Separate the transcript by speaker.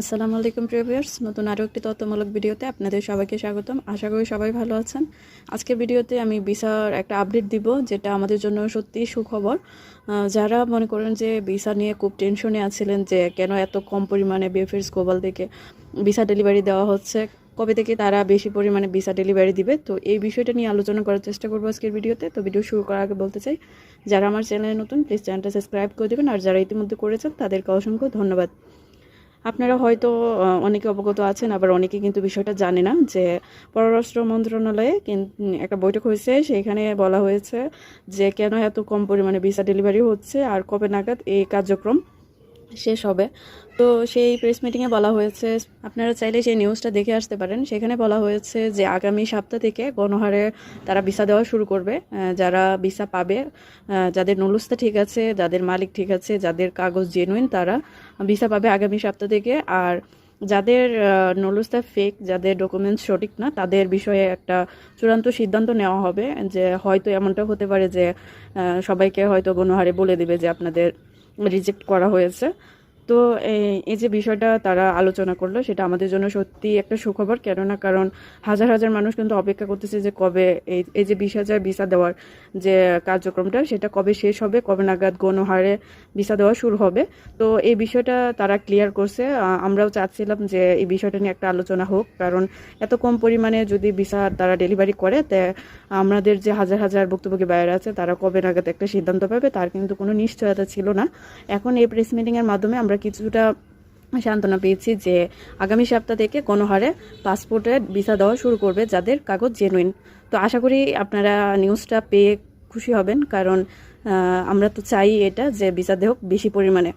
Speaker 1: আসসালামু আলাইকুম প্রিভিয়ার্স নতুন আরও একটি তথ্যমূলক ভিডিওতে আপনাদের সবাইকে স্বাগতম। আশা করি সবাই ভালো আছেন। আজকের ভিডিওতে আমি ভিসার একটা আপডেট দিব, যেটা আমাদের জন্য সত্যি সুখবর। যারা মনে করেন যে ভিসা নিয়ে খুব টেনশনে আছিলেন যে কেন এত কম পরিমাণে বিএফএস গ্লোবাল থেকে ভিসা ডেলিভারি দেওয়া হচ্ছে, কবে থেকে তারা বেশি পরিমাণে ভিসা ডেলিভারি দিবে, তো এই বিষয়টা নিয়ে আলোচনা করার চেষ্টা করব আজকের ভিডিওতে। তো ভিডিও শুরু করার আগে বলতে চাই, যারা আমার চ্যানেলে নতুন প্লিজ চ্যানেলটা সাবস্ক্রাইব করে দেবেন। আর যারা ইতিমধ্যে করেছেন, তাদেরকে অসংখ্য ধন্যবাদ। আপনারা হয়তো অনেকে অবগত আছেন, আবার অনেকে কিন্তু বিষয়টা জানে না যে পররাষ্ট্র মন্ত্রণালয়ে একটা বৈঠক হয়েছে। সেখানে বলা হয়েছে যে কেন এত কম পরিমাণে ভিসা ডেলিভারি হচ্ছে আর কবে নাগাদ এই কার্যক্রম শেষ হবে। তো সেই প্রেস মিটিংয়ে বলা হয়েছে, আপনারা চাইলে সেই নিউজটা দেখে আসতে পারেন। সেখানে বলা হয়েছে যে, আগামী সপ্তাহ থেকে গণহারে তারা ভিসা দেওয়া শুরু করবে। যারা ভিসা পাবে যাদের নলুস্তা ঠিক আছে, যাদের মালিক ঠিক আছে, যাদের কাগজ জেনুইন তারা ভিসা পাবে আগামী সপ্তাহ থেকে। আর যাদের নলুস্তা ফেক যাদের ডকুমেন্টস সঠিক না, তাদের বিষয়ে একটা চূড়ান্ত সিদ্ধান্ত নেওয়া হবে যে, হয়তো এমনটা হতে পারে যে সবাইকে হয়তো গণহারে বলে দিবে যে, আপনাদের রিজেক্ট করা হয়েছে। তো এই- যে বিষয়টা তারা আলোচনা করল, সেটা আমাদের জন্য সত্যি একটা সুখবর। কেননা, কারণ হাজার হাজার মানুষ কিন্তু অপেক্ষা করতেছে যে কবে এই এই যে বিশ হাজার ভিসা দেওয়ার যে কার্যক্রমটা, সেটা কবে শেষ হবে, কবে নাগাদ গণহারে ভিসা দেওয়া শুরু হবে। তো, এই বিষয়টা তারা ক্লিয়ার করছে। আমরাও চাচ্ছিলাম যে এই বিষয়টা নিয়ে একটা আলোচনা হোক, কারণ এত কম পরিমাণে যদি ভিসা তারা ডেলিভারি করে, তে আমাদের যে হাজার হাজার ভুক্তভোগী বাইরে আছে, তারা কবে নাগাদ একটা সিদ্ধান্ত পাবে, তার কিন্তু কোনো নিশ্চয়তা ছিল না। এখন এই প্রেস মিটিংয়ের মাধ্যমে আমরা কিছুটা সান্ত্বনা পেয়েছি যে আগামী সপ্তাহ থেকে কোনো হারে পাসপোর্টে ভিসা দেওয়া শুরু করবে যাদের কাগজ জেনুইন তো আশা করি আপনারা নিউজটা পেয়ে খুশি হবেন, কারণ আমরা তো চাই এটা যে ভিসা দেহ বেশি পরিমাণে।